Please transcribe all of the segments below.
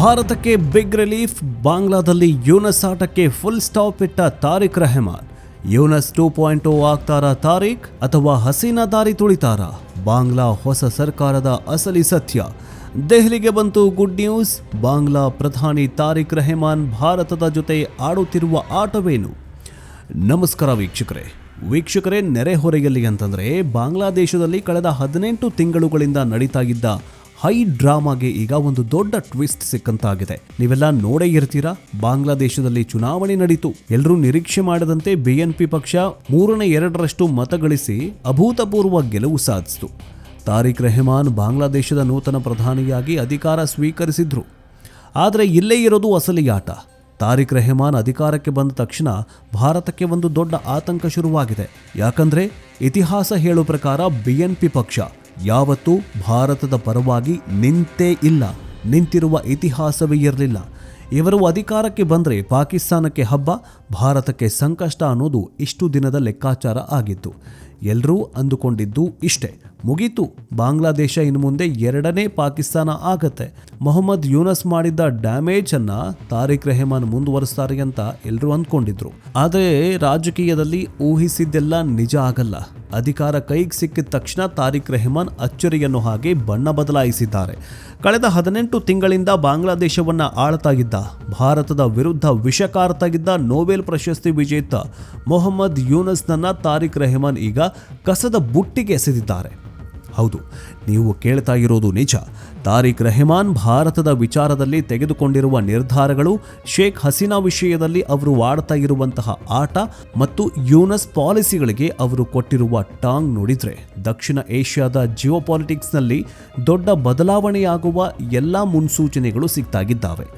ಭಾರತಕ್ಕೆ big relief ಬಾಂಗ್ಲಾದಲ್ಲಿ Yunus ಆಟಕ್ಕೆ full stop ಇಟ್ಟ Tariq Rahman. Yunus two point two ಆಗ್ತಾರ ತಾರಿಕ್ ಅಥವಾ ಹಸೀನಾ ದಾರಿ ತುಳಿತಾರ? ಬಾಂಗ್ಲಾ ಹೊಸ ಸರ್ಕಾರದ ಅಸಲಿ ಸತ್ಯ. ದೆಹಲಿಗೆ ಬಂತು ಗುಡ್ ನ್ಯೂಸ್ ಬಾಂಗ್ಲಾ ಪ್ರಧಾನಿ ತಾರಿಕ್ ರೆಹಮಾನ್ ಭಾರತದ ಜೊತೆ ಆಡುತ್ತಿರುವ ಆಟವೇನು? ನಮಸ್ಕಾರ ವೀಕ್ಷಕರೇ. ವೀಕ್ಷಕರೇ, ನೆರೆಹೊರೆಯಲ್ಲಿ ಅಂತಂದರೆ ಬಾಂಗ್ಲಾದೇಶದಲ್ಲಿ ಕಳೆದ ಹದಿನೆಂಟು ತಿಂಗಳುಗಳಿಂದ ನಡೀತಾ ಇದ್ದ ಹೈ ಡ್ರಾಮಾಗೆ ಈಗ ಒಂದು ದೊಡ್ಡ ಟ್ವಿಸ್ಟ್ ಸಿಕ್ಕಂತಾಗಿದೆ. ನೀವೆಲ್ಲ ನೋಡೇ ಇರ್ತೀರಾ? ಬಾಂಗ್ಲಾದೇಶದಲ್ಲಿ ಚುನಾವಣೆ ನಡೀತು. ಎಲ್ಲರೂ ನಿರೀಕ್ಷೆ ಮಾಡದಂತೆ ಬಿಎನ್ಪಿ ಪಕ್ಷ ಮೂರನೇ ಎರಡರಷ್ಟು ಮತ ಗಳಿಸಿ ಅಭೂತಪೂರ್ವ ಗೆಲುವು ಸಾಧಿಸಿತು. ತಾರಿಕ್ ರೆಹಮಾನ್ ಬಾಂಗ್ಲಾದೇಶದ ನೂತನ ಪ್ರಧಾನಿಯಾಗಿ ಅಧಿಕಾರ ಸ್ವೀಕರಿಸಿದ್ರು. ಆದರೆ ಇಲ್ಲೇ ಇರೋದು ಅಸಲಿ ತಾರಿಕ್ ರೆಹಮಾನ್ ಅಧಿಕಾರಕ್ಕೆ ಬಂದ ತಕ್ಷಣ ಭಾರತಕ್ಕೆ ಒಂದು ದೊಡ್ಡ ಆತಂಕ ಶುರುವಾಗಿದೆ. ಯಾಕಂದ್ರೆ ಇತಿಹಾಸ ಹೇಳೋ ಪ್ರಕಾರ ಬಿಎನ್ಪಿ ಪಕ್ಷ ಯಾವತ್ತೂ ಭಾರತದ ಪರವಾಗಿ ನಿಂತೇ ಇಲ್ಲ, ನಿಂತಿರುವ ಇತಿಹಾಸವೇ ಇರಲಿಲ್ಲ. ಇವರು ಅಧಿಕಾರಕ್ಕೆ ಬಂದರೆ ಪಾಕಿಸ್ತಾನಕ್ಕೆ ಹಬ್ಬ, ಭಾರತಕ್ಕೆ ಸಂಕಷ್ಟ ಅನ್ನೋದು ಇಷ್ಟು ದಿನದ ಲೆಕ್ಕಾಚಾರ ಆಗಿತ್ತು. ಎಲ್ಲರೂ ಅಂದುಕೊಂಡಿದ್ದು ಇಷ್ಟೇ. ಮುಗೀತು. ಬಾಂಗ್ಲಾದೇಶ ಇನ್ನು ಮುಂದೆ ಎರಡನೇ ಪಾಕಿಸ್ತಾನ ಆಗತ್ತೆ. ಮೊಹಮ್ಮದ್ ಯೂನಸ್ ಮಾಡಿದ್ದ ಡ್ಯಾಮೇಜ್ ಅನ್ನ ತಾರಿಕ್ ರೆಹಮಾನ್ ಮುಂದುವರಿಸ್ತಾರೆ ಅಂತ ಎಲ್ಲರೂ ಅಂದ್ಕೊಂಡಿದ್ರು. ಆದರೆ ರಾಜಕೀಯದಲ್ಲಿ ಊಹಿಸಿದ್ದೆಲ್ಲ ನಿಜ ಆಗಲ್ಲ. ಅಧಿಕಾರ ಕೈಗೆ ಸಿಕ್ಕಿದ ತಕ್ಷಣ ತಾರಿಕ್ ರೆಹಮಾನ್ ಅಚ್ಚರಿಯನ್ನು ಹಾಗೆ ಬಣ್ಣ ಬದಲಾಯಿಸಿದ್ದಾರೆ. ಕಳೆದ ಹದಿನೆಂಟು ತಿಂಗಳಿಂದ ಬಾಂಗ್ಲಾದೇಶವನ್ನು ಆಳತಾಗಿದ್ದ, ಭಾರತದ ವಿರುದ್ಧ ವಿಷಕಾರತಾಗಿದ್ದ ನೊಬೆಲ್ ಪ್ರಶಸ್ತಿ ವಿಜೇತ ಮೊಹಮ್ಮದ್ ಯೂನಸ್ನನ್ನ ತಾರಿಕ್ ರೆಹಮಾನ್ ಈಗ ಕಸದ ಬುಟ್ಟಿಗೆ ಎಸೆದಿದ್ದಾರೆ. ಹೌದು, ನೀವು ಕೇಳ್ತಾ ಇರೋದು ನಿಜ. ತಾರಿಕ್ ರೆಹಮಾನ್ ಭಾರತದ ವಿಚಾರದಲ್ಲಿ ತೆಗೆದುಕೊಂಡಿರುವ ನಿರ್ಧಾರಗಳು ಶೇಖ್ ಹಸೀನಾ ವಿಷಯದಲ್ಲಿ ಅವರು ಆಡ್ತಾ ಇರುವಂತಹ ಆಟ ಮತ್ತು ಯೂನಸ್ ಪಾಲಿಸಿಗಳಿಗೆ ಅವರು ಕೊಟ್ಟಿರುವ ಟಾಂಗ್ ನೋಡಿದ್ರೆ. ದಕ್ಷಿಣ ಏಷ್ಯಾದ ಜಿಯೋ ಪಾಲಿಟಿಕ್ಸ್ನಲ್ಲಿ ದೊಡ್ಡ ಬದಲಾವಣೆಯಾಗುವ ಎಲ್ಲ ಮುನ್ಸೂಚನೆಗಳು ಸಿಗ್ತಾಗಿದ್ದಾವೆ.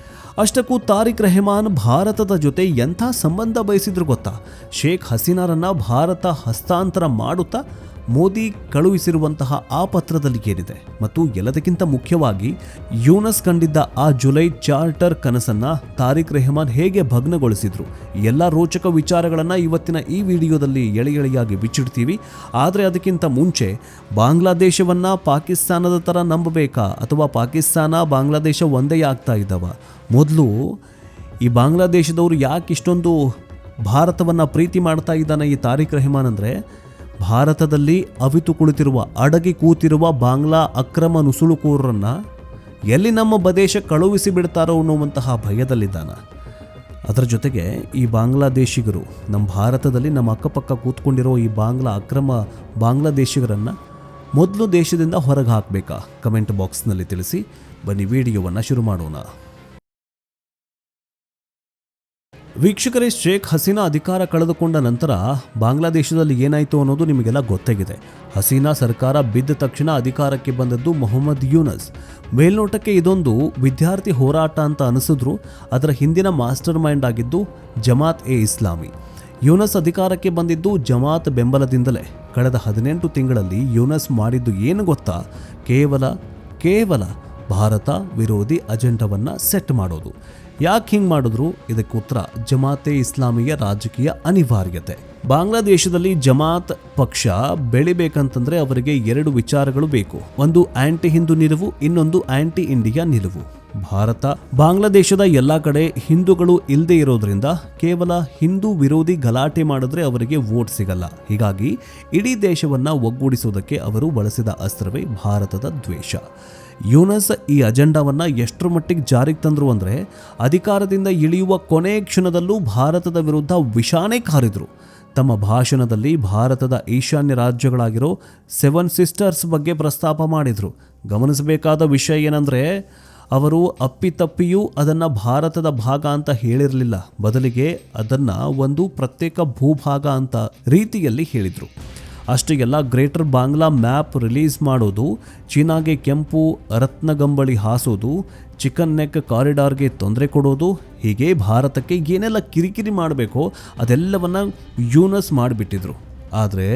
ಅಷ್ಟಕ್ಕೂ ತಾರಿಕ್ ರೆಹಮಾನ್ ಭಾರತದ ಜೊತೆ ಎಂಥ ಸಂಬಂಧ ಬಯಸಿದ್ರು ಗೊತ್ತಾ? ಶೇಖ್ ಹಸೀನಾರನ್ನ ಭಾರತ ಹಸ್ತಾಂತರ ಮಾಡುತ್ತಾ? ಮೋದಿ ಕಳುಹಿಸಿರುವಂತಹ ಆ ಪತ್ರದಲ್ಲಿ ಏನಿದೆ? ಮತ್ತು ಎಲ್ಲದಕ್ಕಿಂತ ಮುಖ್ಯವಾಗಿ, ಯೂನಸ್ ಕಂಡಿದ್ದ ಆ ಜುಲೈ ಚಾರ್ಟರ್ ಕನಸನ್ನ ತಾರಿಕ್ ರೆಹಮಾನ್ ಹೇಗೆ ಭಗ್ನಗೊಳಿಸಿದ್ರು? ಎಲ್ಲ ರೋಚಕ ವಿಚಾರಗಳನ್ನು ಇವತ್ತಿನ ಈ ವಿಡಿಯೋದಲ್ಲಿ ಎಳೆ ಎಳೆಯಾಗಿ ಬಿಚ್ಚಿಡ್ತೀವಿ ಆದರೆ ಅದಕ್ಕಿಂತ ಮುಂಚೆ, ಬಾಂಗ್ಲಾದೇಶವನ್ನ ಪಾಕಿಸ್ತಾನದ ಥರ ನಂಬಬೇಕಾ? ಅಥವಾ ಪಾಕಿಸ್ತಾನ, ಬಾಂಗ್ಲಾದೇಶ ಒಂದೇ ಆಗ್ತಾ ಇದ್ದಾವ? ಮೊದಲು ಈ ಬಾಂಗ್ಲಾದೇಶದವರು ಯಾಕೆ ಇಷ್ಟೊಂದು ಭಾರತವನ್ನು ಪ್ರೀತಿ ಮಾಡ್ತಾ ಇದ್ದಾನೆ ಈ ತಾರಿಕ್ ರೆಹಮಾನ್ ಅಂದರೆ ಭಾರತದಲ್ಲಿ ಅವಿತು ಕುಳಿತಿರುವ, ಅಡಗಿ ಕೂತಿರುವ ಬಾಂಗ್ಲಾ ಅಕ್ರಮ ನುಸುಳುಕೋರರನ್ನ ಎಲ್ಲಿ ನಮ್ಮ ಬದೇಶ ಕಳುಹಿಸಿ ಬಿಡ್ತಾರೋ ಅನ್ನುವಂತಹ ಭಯದಲ್ಲಿದ್ದಾನ. ಅದರ ಜೊತೆಗೆ ಈ ಬಾಂಗ್ಲಾದೇಶಿಗರು, ನಮ್ಮ ಭಾರತದಲ್ಲಿ ನಮ್ಮ ಅಕ್ಕಪಕ್ಕ ಕೂತ್ಕೊಂಡಿರೋ ಈ ಬಾಂಗ್ಲಾ ಅಕ್ರಮ ಬಾಂಗ್ಲಾದೇಶಿಗರನ್ನು ಮೊದಲು ದೇಶದಿಂದ ಹೊರಗೆ ಹಾಕಬೇಕಾ? ಕಮೆಂಟ್ ಬಾಕ್ಸ್ನಲ್ಲಿ ತಿಳಿಸಿ. ಬನ್ನಿ, ವಿಡಿಯೋವನ್ನು ಶುರು ಮಾಡೋಣ. ವೀಕ್ಷಕರೇ, ಶೇಖ್ ಹಸೀನಾ ಅಧಿಕಾರ ಕಳೆದುಕೊಂಡ ನಂತರ ಬಾಂಗ್ಲಾದೇಶದಲ್ಲಿ ಏನಾಯಿತು ಅನ್ನೋದು ನಿಮಗೆಲ್ಲ ಗೊತ್ತಾಗಿದೆ. ಹಸೀನಾ ಸರ್ಕಾರ ಬಿದ್ದ ತಕ್ಷಣ ಅಧಿಕಾರಕ್ಕೆ ಬಂದದ್ದು ಮೊಹಮ್ಮದ್ ಯೂನಸ್. ಮೇಲ್ನೋಟಕ್ಕೆ ಇದೊಂದು ವಿದ್ಯಾರ್ಥಿ ಹೋರಾಟ ಅಂತ ಅನಿಸಿದ್ರು. ಅದರ ಹಿಂದಿನ ಮಾಸ್ಟರ್ ಮೈಂಡ್ ಆಗಿದ್ದು ಜಮಾತ್ ಎ ಇಸ್ಲಾಮಿ. ಯೂನಸ್ ಅಧಿಕಾರಕ್ಕೆ ಬಂದಿದ್ದು ಜಮಾತ್ ಬೆಂಬಲದಿಂದಲೇ. ಕಳೆದ ಹದಿನೆಂಟು ತಿಂಗಳಲ್ಲಿ ಯೂನಸ್ ಮಾಡಿದ್ದು ಏನು ಗೊತ್ತಾ? ಕೇವಲ ಕೇವಲ ಭಾರತ ವಿರೋಧಿ ಅಜೆಂಡವನ್ನು ಸೆಟ್ ಮಾಡೋದು. ಯಾಕೆ ಹಿಂಗೆ ಮಾಡಿದ್ರು? ಇದಕ್ಕೆ ಉತ್ತರ, ಜಮಾತೆ ಇಸ್ಲಾಮಿಯ ರಾಜಕೀಯ ಅನಿವಾರ್ಯತೆ. ಬಾಂಗ್ಲಾದೇಶದಲ್ಲಿ ಜಮಾತ್ ಪಕ್ಷ ಬೆಳಿಬೇಕಂತಂದ್ರೆ ಅವರಿಗೆ ಎರಡು ವಿಚಾರಗಳು ಬೇಕು. ಒಂದು ಆಂಟಿ ಹಿಂದೂ ನಿಲುವು, ಇನ್ನೊಂದು ಆಂಟಿ ಇಂಡಿಯಾ ನಿಲುವು. ಭಾರತ, ಬಾಂಗ್ಲಾದೇಶದ ಎಲ್ಲ ಕಡೆ ಹಿಂದೂಗಳು ಇಲ್ಲದೆ ಇರೋದ್ರಿಂದ ಕೇವಲ ಹಿಂದೂ ವಿರೋಧಿ ಗಲಾಟೆ ಮಾಡಿದ್ರೆ ಅವರಿಗೆ ವೋಟ್ ಸಿಗಲ್ಲ. ಹೀಗಾಗಿ ಇಡೀ ದೇಶವನ್ನ ಒಗ್ಗೂಡಿಸುವುದಕ್ಕೆ ಅವರು ಬಳಸಿದ ಅಸ್ತ್ರವೇ ಭಾರತದ ದ್ವೇಷ. ಯೂನಸ್ ಈ ಅಜೆಂಡಾವನ್ನು ಎಷ್ಟರ ಮಟ್ಟಿಗೆ ಜಾರಿಗೆ ತಂದರು ಅಂದರೆ ಅಧಿಕಾರದಿಂದ ಇಳಿಯುವ ಕೊನೆ ಕ್ಷಣದಲ್ಲೂ ಭಾರತದ ವಿರುದ್ಧ ವಿಷಾನೇ ಕಾರಿದ್ರು. ತಮ್ಮ ಭಾಷಣದಲ್ಲಿ ಭಾರತದ ಈಶಾನ್ಯ ರಾಜ್ಯಗಳಾಗಿರೋ ಸೆವೆನ್ ಸಿಸ್ಟರ್ಸ್ ಬಗ್ಗೆ ಪ್ರಸ್ತಾಪ ಮಾಡಿದರು. ಗಮನಿಸಬೇಕಾದ ವಿಷಯ ಏನಂದರೆ ಅವರು ಅಪ್ಪಿತಪ್ಪಿಯೂ ಅದನ್ನು ಭಾರತದ ಭಾಗ ಅಂತ ಹೇಳಿರಲಿಲ್ಲ. ಬದಲಿಗೆ ಅದನ್ನು ಒಂದು ಪ್ರತ್ಯೇಕ ಭೂಭಾಗ ಅಂತ ರೀತಿಯಲ್ಲಿ ಹೇಳಿದರು. ಅಷ್ಟೇ ಎಲ್ಲ ಗ್ರೇಟರ್ ಬಾಂಗ್ಲಾ ಮ್ಯಾಪ್ ರಿಲೀಸ್ ಮಾಡೋದು, ಚೀನಾಗೆ ಕೆಂಪು ರತ್ನಗಂಬಳಿ ಹಾಸೋದು, ಚಿಕನ್ ನೆಕ್ ಕಾರಿಡಾರ್ಗೆ ತೊಂದರೆ ಕೊಡೋದು, ಹೀಗೆ ಭಾರತಕ್ಕೆ ಏನೆಲ್ಲ ಕಿರಿಕಿರಿ ಮಾಡಬೇಕೋ ಅದೆಲ್ಲವನ್ನ ಯೂನಸ್ ಮಾಡಿಬಿಟ್ಟಿದ್ರು. ಆದರೆ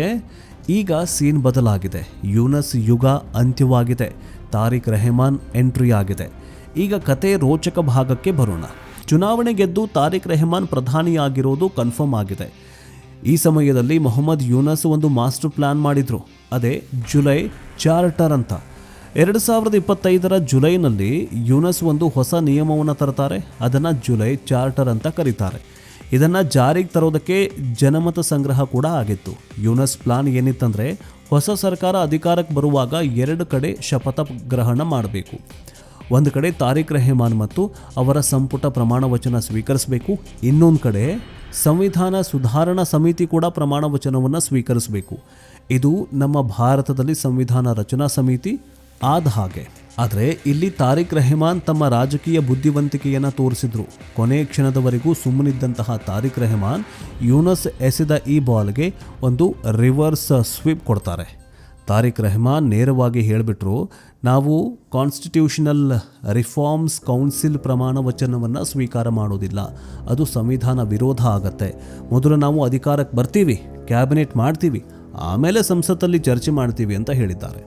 ಈಗ ಸೀನ್ ಬದಲಾಗಿದೆ. ಯೂನಸ್ ಯುಗ ಅಂತ್ಯವಾಗಿದೆ. ತಾರಿಕ್ ರೆಹಮಾನ್ ಎಂಟ್ರಿ ಆಗಿದೆ. ಈಗ ಕತೆ ರೋಚಕ ಭಾಗಕ್ಕೆ ಬರೋಣ. ಚುನಾವಣೆ ಗೆದ್ದು ತಾರಿಕ್ ರೆಹಮಾನ್ ಪ್ರಧಾನಿಯಾಗಿರೋದು ಕನ್ಫರ್ಮ್ ಆಗಿದೆ. ಈ ಸಮಯದಲ್ಲಿ ಮೊಹಮ್ಮದ್ ಯೂನಸ್ ಒಂದು ಮಾಸ್ಟರ್ ಪ್ಲಾನ್ ಮಾಡಿದರು. ಅದೇ ಜುಲೈ ಚಾರ್ಟರ್ ಅಂತ. ಎರಡು ಸಾವಿರದ ಇಪ್ಪತ್ತೈದರ ಜುಲೈನಲ್ಲಿ ಯೂನಸ್ ಒಂದು ಹೊಸ ನಿಯಮವನ್ನು ತರ್ತಾರೆ. ಅದನ್ನು ಜುಲೈ ಚಾರ್ಟರ್ ಅಂತ ಕರೀತಾರೆ. ಇದನ್ನು ಜಾರಿಗೆ ತರೋದಕ್ಕೆ ಜನಮತ ಸಂಗ್ರಹ ಕೂಡ ಆಗಿತ್ತು. ಯೂನಸ್ ಪ್ಲಾನ್ ಏನಿತ್ತಂದರೆ, ಹೊಸ ಸರ್ಕಾರ ಅಧಿಕಾರಕ್ಕೆ ಬರುವಾಗ ಎರಡು ಕಡೆ ಶಪಥ ಗ್ರಹಣ ಮಾಡಬೇಕು. ಒಂದು ಕಡೆ ತಾರಿಕ್ ರೆಹಮಾನ್ ಮತ್ತು ಅವರ ಸಂಪುಟ ಪ್ರಮಾಣ ವಚನ ಸ್ವೀಕರಿಸಬೇಕು, ಇನ್ನೊಂದು ಕಡೆ ಸಂವಿಧಾನ ಸುಧಾರಣಾ ಸಮಿತಿ ಕೂಡ ಪ್ರಮಾಣ ವಚನವನ್ನು ಸ್ವೀಕರಿಸಬೇಕು. ಇದು ನಮ್ಮ ಭಾರತದಲ್ಲಿ ಸಂವಿಧಾನ ರಚನಾ ಸಮಿತಿ ಆದ ಹಾಗೆ. ಆದರೆ ಇಲ್ಲಿ ತಾರಿಕ್ ರೆಹಮಾನ್ ತಮ್ಮ ರಾಜಕೀಯ ಬುದ್ಧಿವಂತಿಕೆಯನ್ನು ತೋರಿಸಿದ್ರು. ಕೊನೆ ಕ್ಷಣದವರೆಗೂ ಸುಮ್ಮನಿದ್ದಂತಹ ತಾರಿಕ್ ರೆಹಮಾನ್ ಯೂನಸ್ ಎಸೆದ ಈ ಬಾಲ್ಗೆ ಒಂದು ರಿವರ್ಸ್ ಸ್ವೀಪ್ ಕೊಡ್ತಾರೆ. ತಾರಿಕ್ ರೆಹಮಾನ್ ನೇರವಾಗಿ ಹೇಳಿಬಿಟ್ರು, ನಾವು ಕಾನ್ಸ್ಟಿಟ್ಯೂಷನಲ್ ರಿಫಾರ್ಮ್ಸ್ ಕೌನ್ಸಿಲ್ ಪ್ರಮಾಣ ವಚನವನ್ನು ಸ್ವೀಕಾರ ಮಾಡೋದಿಲ್ಲ. ಅದು ಸಂವಿಧಾನ ವಿರೋಧ ಆಗತ್ತೆ. ಮೊದಲು ನಾವು ಅಧಿಕಾರಕ್ಕೆ ಬರ್ತೀವಿ ಕ್ಯಾಬಿನೆಟ್ ಮಾಡ್ತೀವಿ, ಆಮೇಲೆ ಸಂಸತ್ತಲ್ಲಿ ಚರ್ಚೆ ಮಾಡ್ತೀವಿ ಅಂತ ಹೇಳಿದ್ದಾರೆ.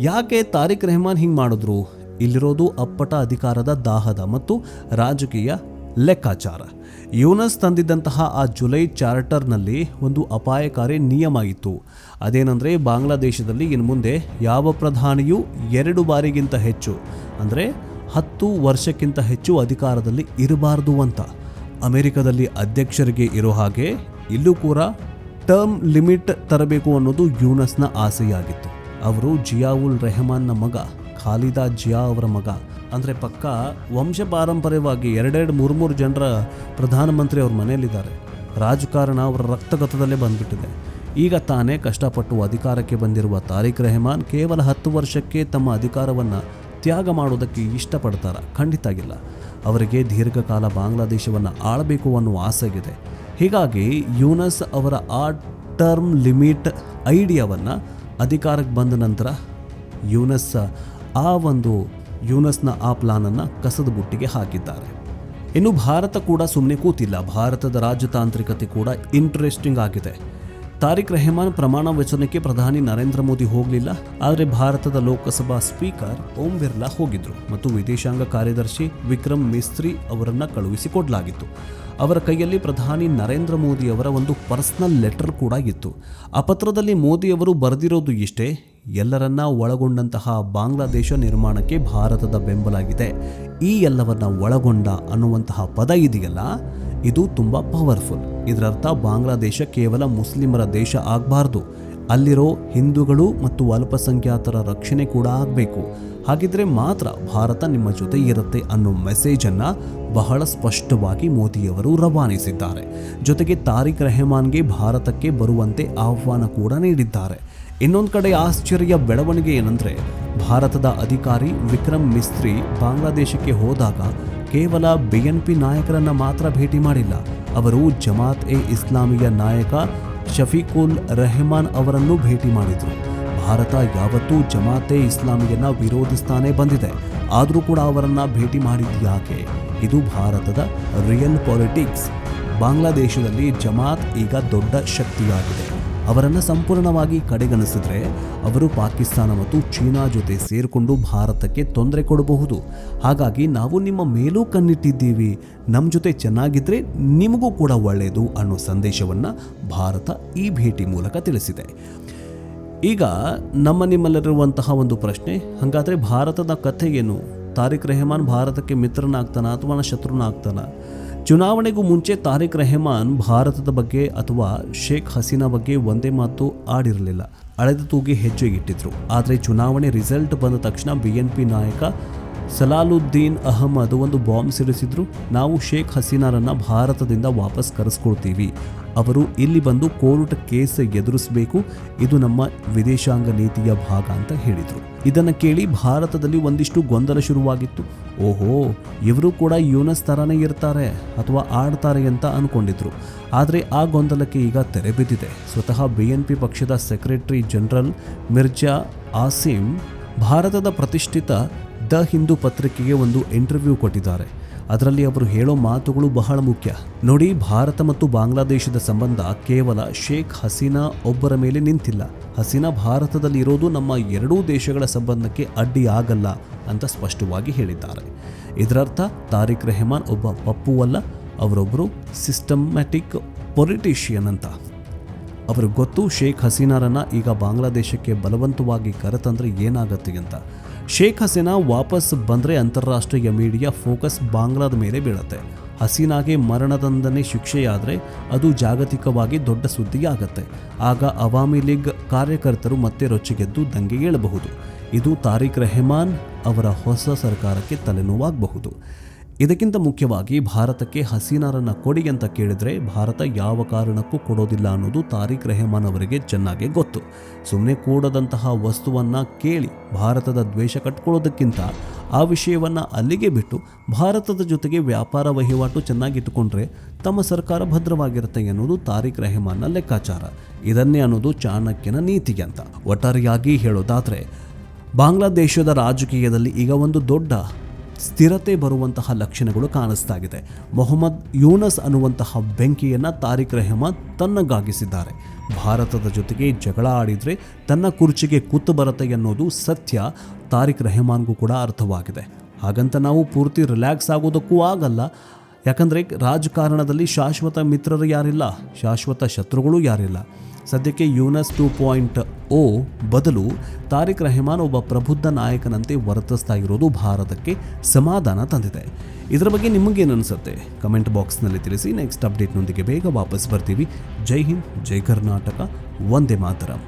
ಯಾಕೆ ತಾರಿಕ್ ರೆಹಮಾನ್ ಹಿಂಗೆ ಮಾಡಿದ್ರು? ಇಲ್ಲಿರೋದು ಅಪ್ಪಟ ಅಧಿಕಾರದ ದಾಹದ ಮತ್ತು ರಾಜಕೀಯ ಲೆಕ್ಕಾಚಾರ. ಯೂನಸ್ ತಂದಿದ್ದಂತಹ ಆ ಜುಲೈ ಚಾರ್ಟರ್ನಲ್ಲಿ ಒಂದು ಅಪಾಯಕಾರಿ ನಿಯಮ ಇತ್ತು. ಅದೇನೆಂದರೆ ಬಾಂಗ್ಲಾದೇಶದಲ್ಲಿ ಇನ್ನು ಮುಂದೆ ಯಾವ ಪ್ರಧಾನಿಯೂ ಎರಡು ಬಾರಿಗಿಂತ ಹೆಚ್ಚು, ಅಂದರೆ ಹತ್ತು ವರ್ಷಕ್ಕಿಂತ ಹೆಚ್ಚು ಅಧಿಕಾರದಲ್ಲಿ ಇರಬಾರ್ದು ಅಂತ. ಅಮೆರಿಕದಲ್ಲಿ ಅಧ್ಯಕ್ಷರಿಗೆ ಇರೋ ಹಾಗೆ ಇಲ್ಲೂ ಕೂಡ ಟರ್ಮ್ ಲಿಮಿಟ್ ತರಬೇಕು ಅನ್ನೋದು ಯೂನಸ್ನ ಆಸೆಯಾಗಿತ್ತು. ಅವರು ಜಿಯಾವುಲ್ ರೆಹಮಾನ್ನ ಮಗ. ಖಾಲಿದಾ ಜಿಯಾ ಅವರ ಮಗ. ಅಂದರೆ ಪಕ್ಕ ವಂಶ ಪಾರಂಪರ್ಯವಾಗಿ ಎರಡೆರಡು ಮೂರು ಮೂರು ಜನರ ಪ್ರಧಾನಮಂತ್ರಿ ಅವ್ರ ಮನೆಯಲ್ಲಿದ್ದಾರೆ. ರಾಜಕಾರಣ ಅವರ ರಕ್ತಗತದಲ್ಲೇ ಬಂದ್ಬಿಟ್ಟಿದೆ. ಈಗ ತಾನೇ ಕಷ್ಟಪಟ್ಟು ಅಧಿಕಾರಕ್ಕೆ ಬಂದಿರುವ ತಾರಿಕ್ ರೆಹಮಾನ್ ಕೇವಲ ಹತ್ತು ವರ್ಷಕ್ಕೆ ತಮ್ಮ ಅಧಿಕಾರವನ್ನು ತ್ಯಾಗ ಮಾಡೋದಕ್ಕೆ ಇಷ್ಟಪಡ್ತಾರ? ಖಂಡಿತಾಗಿಲ್ಲ ಅವರಿಗೆ ದೀರ್ಘಕಾಲ ಬಾಂಗ್ಲಾದೇಶವನ್ನು ಆಳಬೇಕು ಅನ್ನುವ ಆಸೆಗಿದೆ. ಹೀಗಾಗಿ ಯೂನಸ್ ಅವರ ಆ ಟರ್ಮ್ ಲಿಮಿಟ್ ಐಡಿಯಾವನ್ನು ಅಧಿಕಾರಕ್ಕೆ ಬಂದ ನಂತರ ಯೂನಸ್ ಆ ಒಂದು ಯೂನಸ್ನ ಆ ಪ್ಲಾನನ್ನು ಕಸದ ಬುಟ್ಟಿಗೆ ಹಾಕಿದ್ದಾರೆ. ಇನ್ನು ಭಾರತ ಕೂಡ ಸುಮ್ಮನೆ ಕೂತಿಲ್ಲ. ಭಾರತದ ರಾಜತಾಂತ್ರಿಕತೆ ಕೂಡ ಇಂಟ್ರೆಸ್ಟಿಂಗ್ ಆಗಿದೆ. ತಾರಿಕ್ ರೆಹಮಾನ್ ಪ್ರಮಾಣ ವಚನಕ್ಕೆ ಪ್ರಧಾನಿ ನರೇಂದ್ರ ಮೋದಿ ಹೋಗಲಿಲ್ಲ. ಆದರೆ ಭಾರತದ ಲೋಕಸಭಾ ಸ್ಪೀಕರ್ ಓಂ ಬಿರ್ಲಾ ಹೋಗಿದ್ರು. ಮತ್ತು ವಿದೇಶಾಂಗ ಕಾರ್ಯದರ್ಶಿ ವಿಕ್ರಮ್ ಮಿಸ್ತ್ರಿ ಅವರನ್ನು ಕಳುಹಿಸಿಕೊಡಲಾಗಿತ್ತು ಅವರ ಕೈಯಲ್ಲಿ ಪ್ರಧಾನಿ ನರೇಂದ್ರ ಮೋದಿ ಅವರ ಒಂದು ಪರ್ಸನಲ್ ಲೆಟರ್ ಕೂಡ ಇತ್ತು. ಆ ಪತ್ರದಲ್ಲಿ ಮೋದಿಯವರು ಬರೆದಿರೋದು ಇಷ್ಟೇ? ಎಲ್ಲರನ್ನ ಒಳಗೊಂಡಂತಹ ಬಾಂಗ್ಲಾದೇಶ ನಿರ್ಮಾಣಕ್ಕೆ ಭಾರತದ ಬೆಂಬಲ ಇದೆ ಈ ಎಲ್ಲವನ್ನ ಒಳಗೊಂಡ ಅನ್ನುವಂತಹ ಪದ ಇದೆಯಲ್ಲ? ಇದು ತುಂಬ ಪವರ್ಫುಲ್ ಇದರರ್ಥ ಬಾಂಗ್ಲಾದೇಶ ಕೇವಲ ಮುಸ್ಲಿಮರ ದೇಶ ಆಗಬಾರ್ದು. ಅಲ್ಲಿರೋ ಹಿಂದೂಗಳು ಮತ್ತು ಅಲ್ಪಸಂಖ್ಯಾತರ ರಕ್ಷಣೆ ಕೂಡ ಆಗಬೇಕು. ಹಾಗಿದ್ರೆ ಮಾತ್ರ ಭಾರತ ನಿಮ್ಮ ಜೊತೆ ಇರುತ್ತೆ ಅನ್ನೋ ಮೆಸೇಜನ್ನು ಬಹಳ ಸ್ಪಷ್ಟವಾಗಿ ಮೋದಿಯವರು ರವಾನಿಸಿದ್ದಾರೆ. ಜೊತೆಗೆ ತಾರಿಕ್ ರೆಹಮಾನ್ಗೆ ಭಾರತಕ್ಕೆ ಬರುವಂತೆ ಆಹ್ವಾನ ಕೂಡ ನೀಡಿದ್ದಾರೆ. ಇನ್ನೊಂದು ಕಡೆ ಆಶ್ಚರ್ಯ ಬೆಳವಣಿಗೆ ಏನಂದ್ರೆ, ಭಾರತದ ಅಧಿಕಾರಿ ವಿಕ್ರಮ್ ಮಿಸ್ತ್ರಿ ಬಾಂಗ್ಲಾದೇಶಕ್ಕೆ ಹೋದಾಗ ಕೇವಲ ಬಿಎನ್ಪಿ ನಾಯಕರನ್ನ ಮಾತ್ರ ಭೇಟಿ ಮಾಡಿಲ್ಲ. ಅವರು ಜಮಾತ್ ಎ ಇಸ್ಲಾಮಿಯ ನಾಯಕ ಶಫೀಕುಲ್ ರೆಹಮಾನ್ ಅವರನ್ನು ಭೇಟಿ ಮಾಡಿದರು. ಭಾರತ ಯಾವತ್ತೂ ಜಮಾತೆ ಇಸ್ಲಾಮಿಯನ್ನ ವಿರೋಧಿಸ್ತಾನೆ ಬಂದಿದೆ. ಆದರೂ ಕೂಡ ಅವರನ್ನ ಭೇಟಿ ಮಾಡಿದ್ಯಾಕೆ? ಇದು ಭಾರತದ ರಿಯಲ್ ಪಾಲಿಟಿಕ್ಸ್ ಬಾಂಗ್ಲಾದೇಶದಲ್ಲಿ ಜಮಾತ್ ಈಗ ದೊಡ್ಡ ಶಕ್ತಿಯಾಗಿದೆ. ಅವರನ್ನು ಸಂಪೂರ್ಣವಾಗಿ ಕಡೆಗಣಿಸಿದ್ರೆ ಅವರು ಪಾಕಿಸ್ತಾನ ಮತ್ತು ಚೀನಾ ಜೊತೆ ಸೇರಿಕೊಂಡು ಭಾರತಕ್ಕೆ ತೊಂದರೆ ಕೊಡಬಹುದು. ಹಾಗಾಗಿ ನಾವು ನಿಮ್ಮ ಮೇಲೂ ಕಣ್ಣಿಟ್ಟಿದ್ದೀವಿ. ನಮ್ಮ ಜೊತೆ ಚೆನ್ನಾಗಿದ್ದರೆ ನಿಮಗೂ ಕೂಡ ಒಳ್ಳೆಯದು ಅನ್ನೋ ಸಂದೇಶವನ್ನು ಭಾರತ ಈ ಭೇಟಿ ಮೂಲಕ ತಿಳಿಸಿದೆ. ಈಗ ನಮ್ಮ ನಿಮ್ಮಲ್ಲಿರುವಂತಹ ಒಂದು ಪ್ರಶ್ನೆ, ಹಾಗಾದರೆ ಭಾರತದ ಕಥೆ ಏನು? ತಾರಿಕ್ ರೆಹಮಾನ್ ಭಾರತಕ್ಕೆ ಮಿತ್ರನಾಗ್ತಾನ ಅಥವಾ ಶತ್ರುನಾಗ್ತಾನ? ಚುನಾವಣೆಗೂ ಮುಂಚೆ ತಾರಿಕ್ ರೆಹಮಾನ್ ಭಾರತದ ಬಗ್ಗೆ ಅಥವಾ ಶೇಖ್ ಹಸೀನಾ ಬಗ್ಗೆ ಒಂದೇ ಮಾತು ಆಡಿರಲಿಲ್ಲ. ಅಳೆದ ತೂಗಿ ಹೆಜ್ಜೆಗಿಟ್ಟಿದ್ರು ಆದರೆ ಚುನಾವಣೆ ರಿಸಲ್ಟ್ ಬಂದ ತಕ್ಷಣ ಬಿಎನ್ಪಿ ನಾಯಕ ಸಲಾಲುದ್ದೀನ್ ಅಹಮದ್ ಒಂದು ಬಾಂಬ್ ಸಿಡಿಸಿದ್ರು. ನಾವು ಶೇಖ್ ಹಸೀನಾರನ್ನು ಭಾರತದಿಂದ ವಾಪಸ್ ಕರೆಸ್ಕೊಳ್ತೀವಿ. ಅವರು ಇಲ್ಲಿ ಬಂದು ಕೋರ್ಟ್ ಕೇಸ್ ಎದುರಿಸಬೇಕು. ಇದು ನಮ್ಮ ವಿದೇಶಾಂಗ ನೀತಿಯ ಭಾಗ ಅಂತ ಹೇಳಿದರು. ಇದನ್ನು ಕೇಳಿ ಭಾರತದಲ್ಲಿ ಒಂದಿಷ್ಟು ಗೊಂದಲ ಶುರುವಾಗಿತ್ತು. ಓಹೋ, ಇವರು ಕೂಡ ಯೂನಸ್ ಥರನೇ ಇರ್ತಾರೆ ಅಥವಾ ಆಡ್ತಾರೆ ಅಂತ ಅಂದ್ಕೊಂಡಿದ್ರು ಆದರೆ ಆ ಗೊಂದಲಕ್ಕೆ ಈಗ ತೆರೆ ಬಿದ್ದಿದೆ. ಸ್ವತಃ ಬಿ ಎನ್ ಪಿ ಪಕ್ಷದ ಸೆಕ್ರೆಟರಿ ಜನರಲ್ ಮಿರ್ಜಾ ಆಸಿಮ್ ಭಾರತದ ಪ್ರತಿಷ್ಠಿತ ದ ಹಿಂದೂ ಪತ್ರಿಕೆಗೆ ಒಂದು ಇಂಟರ್ವ್ಯೂ ಕೊಟ್ಟಿದ್ದಾರೆ. ಅದರಲ್ಲಿ ಅವರು ಹೇಳೋ ಮಾತುಗಳು ಬಹಳ ಮುಖ್ಯ. ನೋಡಿ, ಭಾರತ ಮತ್ತು ಬಾಂಗ್ಲಾದೇಶದ ಸಂಬಂಧ ಕೇವಲ ಶೇಖ್ ಹಸೀನಾ ಒಬ್ಬರ ಮೇಲೆ ನಿಂತಿಲ್ಲ. ಹಸೀನಾ ಭಾರತದಲ್ಲಿ ಇರೋದು ನಮ್ಮ ಎರಡೂ ದೇಶಗಳ ಸಂಬಂಧಕ್ಕೆ ಅಡ್ಡಿಯಾಗಲ್ಲ ಅಂತ ಸ್ಪಷ್ಟವಾಗಿ ಹೇಳಿದ್ದಾರೆ. ಇದರರ್ಥ, ತಾರಿಕ್ ರೆಹಮಾನ್ ಒಬ್ಬ ಪಪ್ಪು ಅಲ್ಲ ಅವರೊಬ್ಬರು ಸಿಸ್ಟಮ್ಯಾಟಿಕ್ ಪೊಲಿಟಿಷಿಯನ್ ಅಂತ. ಅವರು ಗೊತ್ತು, ಶೇಖ್ ಹಸೀನಾರನ್ನು ಈಗ ಬಾಂಗ್ಲಾದೇಶಕ್ಕೆ ಬಲವಂತವಾಗಿ ಕರೆತಂದರೆ ಏನಾಗತ್ತೆ ಅಂತ. ಶೇಖ್ ಹಸೀನಾ ವಾಪಸ್ ಬಂದರೆ ಅಂತಾರಾಷ್ಟ್ರೀಯ ಮೀಡಿಯಾ ಫೋಕಸ್ ಬಾಂಗ್ಲಾದ ಮೇಲೆ ಬೀಳುತ್ತೆ. ಹಸೀನಾಗೆ ಮರಣದಂದನೆ ಶಿಕ್ಷೆಯಾದರೆ ಅದು ಜಾಗತಿಕವಾಗಿ ದೊಡ್ಡ ಸುದ್ದಿಯಾಗತ್ತೆ. ಆಗ ಅವಾಮಿ ಲೀಗ್ ಕಾರ್ಯಕರ್ತರು ಮತ್ತೆ ರೊಚ್ಚಿಗೆದ್ದು ದಂಗೆ ಏಳಬಹುದು. ಇದು ತಾರಿಕ್ ರೆಹಮಾನ್ ಅವರ ಹೊಸ ಸರ್ಕಾರಕ್ಕೆ ತಲೆನೋವಾಗಬಹುದು. ಇದಕ್ಕಿಂತ ಮುಖ್ಯವಾಗಿ ಭಾರತಕ್ಕೆ ಹಸೀನಾರನ್ನ ಕೊಡಿ ಅಂತ ಕೇಳಿದ್ರೆ ಭಾರತ ಯಾವ ಕಾರಣಕ್ಕೂ ಕೊಡೋದಿಲ್ಲ ಅನ್ನೋದು ತಾರಿಕ್ ರೆಹಮಾನ್ ಅವರಿಗೆ ಚೆನ್ನಾಗಿ ಗೊತ್ತು. ಸುಮ್ಮನೆ ಕೂಡದಂತಹ ವಸ್ತುವನ್ನ ಕೇಳಿ ಭಾರತದ ದ್ವೇಷ ಕಟ್ಕೊಳ್ಳೋದಕ್ಕಿಂತ ಆ ವಿಷಯವನ್ನ ಅಲ್ಲಿಗೆ ಬಿಟ್ಟು ಭಾರತದ ಜೊತೆಗೆ ವ್ಯಾಪಾರ ವಹಿವಾಟು ಚೆನ್ನಾಗಿಟ್ಟುಕೊಂಡ್ರೆ ತಮ್ಮ ಸರ್ಕಾರ ಭದ್ರವಾಗಿರುತ್ತೆ ಎನ್ನುವುದು ತಾರಿಕ್ ರೆಹಮಾನ್ನ ಲೆಕ್ಕಾಚಾರ. ಇದನ್ನೇ ಅನ್ನೋದು ಚಾಣಕ್ಯನ ನೀತಿ ಅಂತ. ಒಟ್ಟಾರೆಯಾಗಿ ಹೇಳೋದಾದ್ರೆ, ಬಾಂಗ್ಲಾದೇಶದ ರಾಜಕೀಯದಲ್ಲಿ ಈಗ ಒಂದು ದೊಡ್ಡ ಸ್ಥಿರತೆ ಬರುವಂತಹ ಲಕ್ಷಣಗಳು ಕಾಣಿಸ್ತಾ ಇದೆ ಮೊಹಮ್ಮದ್ ಯೂನಸ್ ಅನ್ನುವಂತಹ ಬೆಂಕಿಯನ್ನು ತಾರಿಕ್ ರೆಹಮಾನ್ ತನ್ನಗಾಗಿಸಿದ್ದಾರೆ. ಭಾರತದ ಜೊತೆಗೆ ಜಗಳ ಆಡಿದರೆ ತನ್ನ ಕುರ್ಚಿಗೆ ಕೂತು ಬರುತ್ತೆ ಅನ್ನೋದು ಸತ್ಯ, ತಾರಿಕ್ ರೆಹಮಾನ್ಗೂ ಕೂಡ ಅರ್ಥವಾಗಿದೆ. ಹಾಗಂತ ನಾವು ಪೂರ್ತಿ ರಿಲ್ಯಾಕ್ಸ್ ಆಗೋದಕ್ಕೂ ಆಗಲ್ಲ. ಯಾಕಂದರೆ ರಾಜಕಾರಣದಲ್ಲಿ ಶಾಶ್ವತ ಮಿತ್ರರು ಯಾರಿಲ್ಲ, ಶಾಶ್ವತ ಶತ್ರುಗಳು ಯಾರಿಲ್ಲ. ಸದ್ಯಕ್ಕೆ ಯೂನಸ್ ಟೂ ಪಾಯಿಂಟ್ ಓ ಬದಲು ತಾರಿಕ್ ರೆಹಮಾನ್ ಒಬ್ಬ ಪ್ರಬುದ್ಧ ನಾಯಕನಂತೆ ವರ್ತಿಸ್ತಾ ಇರೋದು ಭಾರತಕ್ಕೆ ಸಮಾಧಾನ ತಂದಿದೆ. ಇದರ ಬಗ್ಗೆ ನಿಮಗೇನು ಅನಿಸುತ್ತೆ? ಕಮೆಂಟ್ ಬಾಕ್ಸ್ನಲ್ಲಿ ತಿಳಿಸಿ, ನೆಕ್ಸ್ಟ್ ಅಪ್ಡೇಟ್ನೊಂದಿಗೆ ಬೇಗ ವಾಪಸ್ ಬರ್ತೀವಿ. ಜೈ ಹಿಂದ್, ಜೈ ಕರ್ನಾಟಕ ಒಂದೇ ಮಾತರಂ.